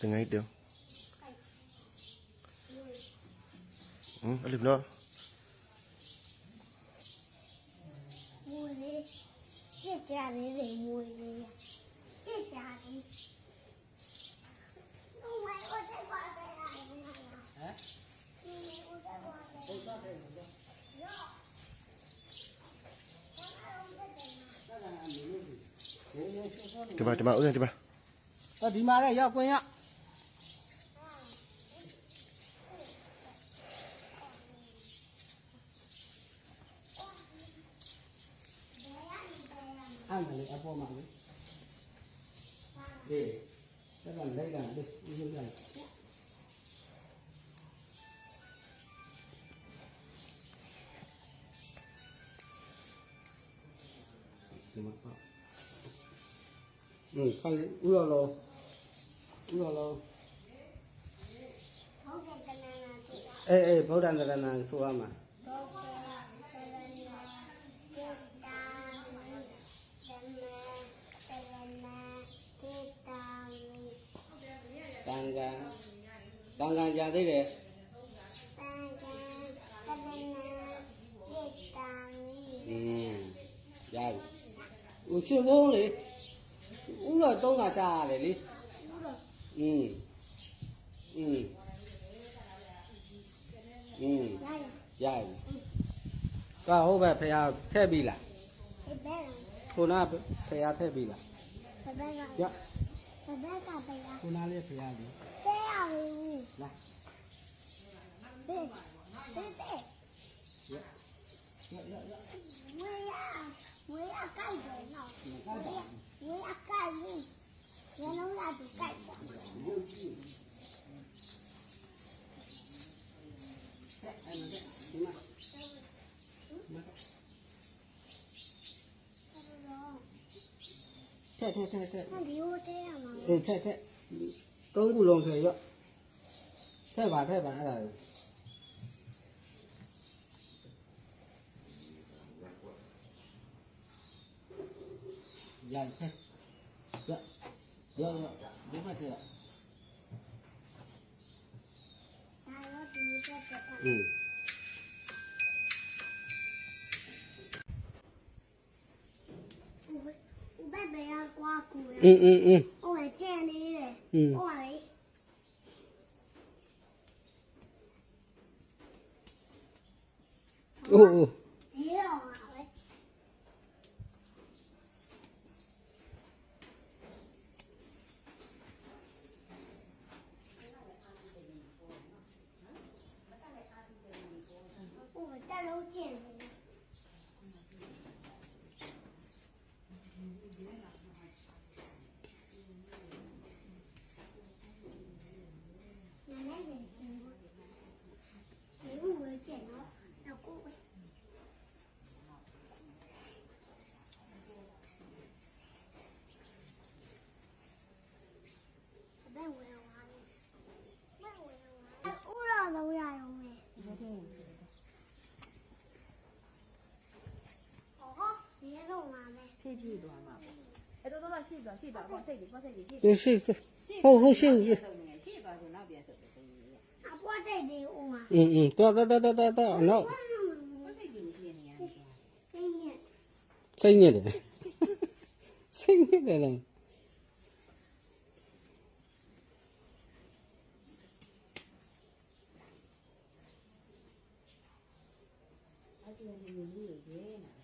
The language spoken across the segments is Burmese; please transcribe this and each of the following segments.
từng ấy được ừ, ở lực nữa. Mùi đi. Chết cha đi để mùi đi. Chết cha đi. Không phải có thể qua cái này không phải hả? Không phải qua cái này. Coba, coba, ulang coba. တ်ပါတယ်ရော ဒီမှာဒီမှာဦးဇင်းဒီမှာ ဟောဒီမှာလည်းရောက်ကွင်းရ အဲ့ဒါလေအပေါ်မှာလေဒီဒါကလိုက်တာလေဒီလိုလိုက်ဒီမှာပေါ့อืมခိုင်း ဦးရောလောဦးရောလောဟုတ်ကဲ့တနင်္လာနေ့ကအေးအေးဗုဒ္ဓံတရဏံဆိုရမှာဘောကတနင်္လာကြက်တာဓမ္မတနင်္လာတေတာမီတန်ခါတန်ခါကြာသေးတယ်တန်ကန်တနင်္လာတေတာမီอืมရပြီဦးရှင်ဘုံးလေဦးတော့သုံးခါစားရတယ်လေဘူးတော့ อืมอืมอืม ရရ ရပြီကဟုတ်ပဲဖះထည့်ပြီလား ဒီဘက် ခုနဖះထည့်ပြီလား ကဘက်က ရ ကဘက်ကပဲရ ခုနလေးဖះပြီ တဲရဘူး လာ ဘေးဘေးဘေး ရရရရ ဝေးရဝေးရကြိုက်တယ်နော်ဝေးရဝေးရကြိုက်ဘူး thế thế thế thế ừ thế thế tôi cũng luôn thế vậy thế bà thế bà là dài thế vậy 要两两块钱。嗯。爸爸要刮骨呀？嗯嗯嗯。我来接你嘞。嗯。我来。哦哦。收建 ပြည့်သွားမှာပေါ့အဲ့တော့တော့ရှိသွားရှိသွားပေါ့စိတ်ကြီးပေါ့စိတ်ကြီးရှိသွားရှိဟုတ်ဟုတ်ရှိဦးရှိသွားဆိုနောက်ပြန်ဆုပ်တယ်အပွားတဲ့ဒီဦးမှာอืมอืมတော့တော့တော့တော့တော့နောက်စိတ်ကြီးရှိနေရတယ်စိတ်ညစ်တယ်စိတ်ညစ်တယ်လားအဲ့ဒီလိုမျိုးရေးနေတာ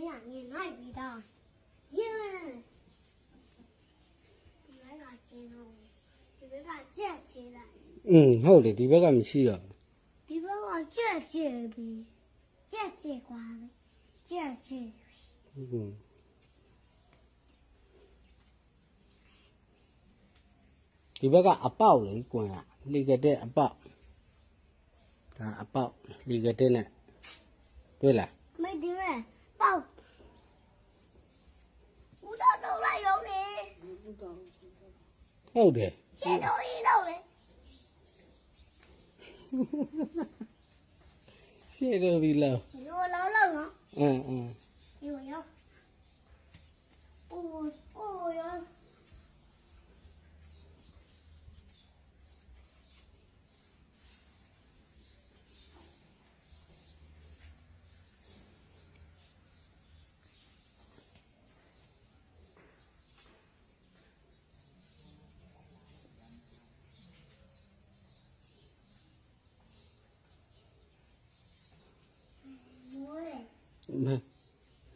လေးကငင်လိုက်ပြီးသားယင်းဒီဘက်ကကျင်းတော့ဒီဘက်ကကြက်ချေလိုက်อืมဟုတ်တယ်ဒီဘက်ကမရှိတော့ဒီဘက်ကကြက်ချေပြီးကြက်ချေกว่าပဲကြက်ချေဟုတ်ဒီဘက်ကအပေါက်လေကွန်ကလီကတဲ့အပေါက်ဒါအပေါက်လီကတဲ့နဲ့တွေ့လားမဒီဘက်ပေါက် တော့ဟုတ်တယ်ရှင်းတော့ရတော့လေရှင်းတော့ပြီလားရောလောက်လောက်နော်အင်းအင်းရောရောအိုးအိုး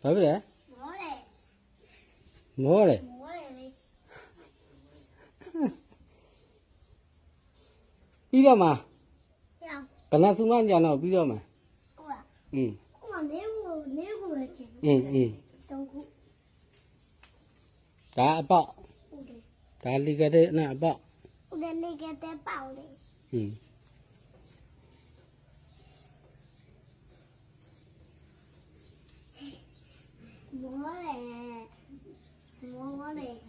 phải vậy múa này múa này video mà. Còn đang xung quanh giờ nào video mà. Ừ. Ừ ừ. cá bọ. Cá ly cái đấy nè bọ. Ừ. bố là bố này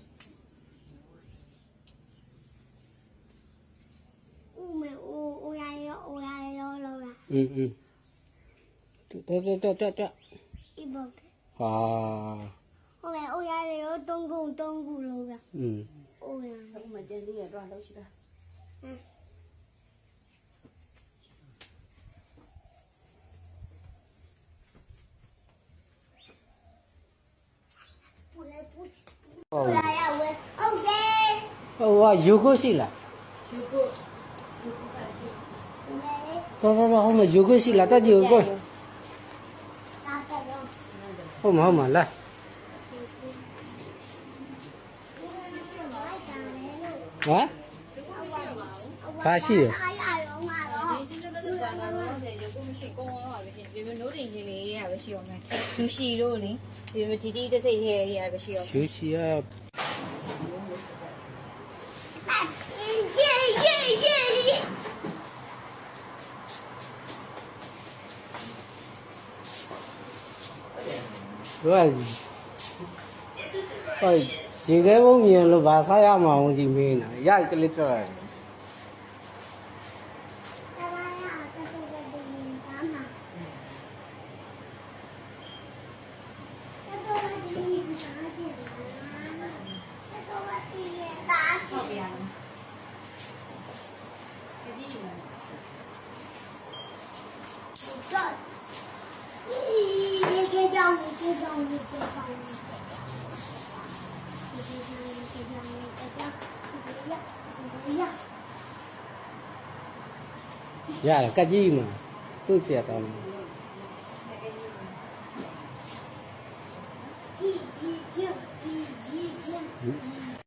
u mẹ u u ai lo u ai lo lo à? ừ ừ. Cho cho cho cho cho à. Hôm nay u ai lo tông Cung tông Cung lo à? ừ. U ai không mà chơi gì rồi đâu chứ ta? À. ဟုတ်ဘူးဟုတ်တယ်ဟိုကယူခုရှိလားယူခုတော်တော်ဟိုမှာယူခုရှိလားတက်ယူခုဟုတ်မဟုတ်မလားဟမ်ဘာရှိလဲ မျိုးနိုးတင်ရှင်လေးရပဲရှိအောင်မယ်ယူရှီတို့လေဒီလိုဒီတီတစ်စိတ်ရဲ့ရပဲရှိအောင်ယူရှီကတို့ကဟိုရေခဲဘုံမြန်လို့ဘာစားရမှာအောင်ကြည့်မင်းနာရကလေးပြောရတယ် Dạ là cái gì mà? Tôi thiệt rồi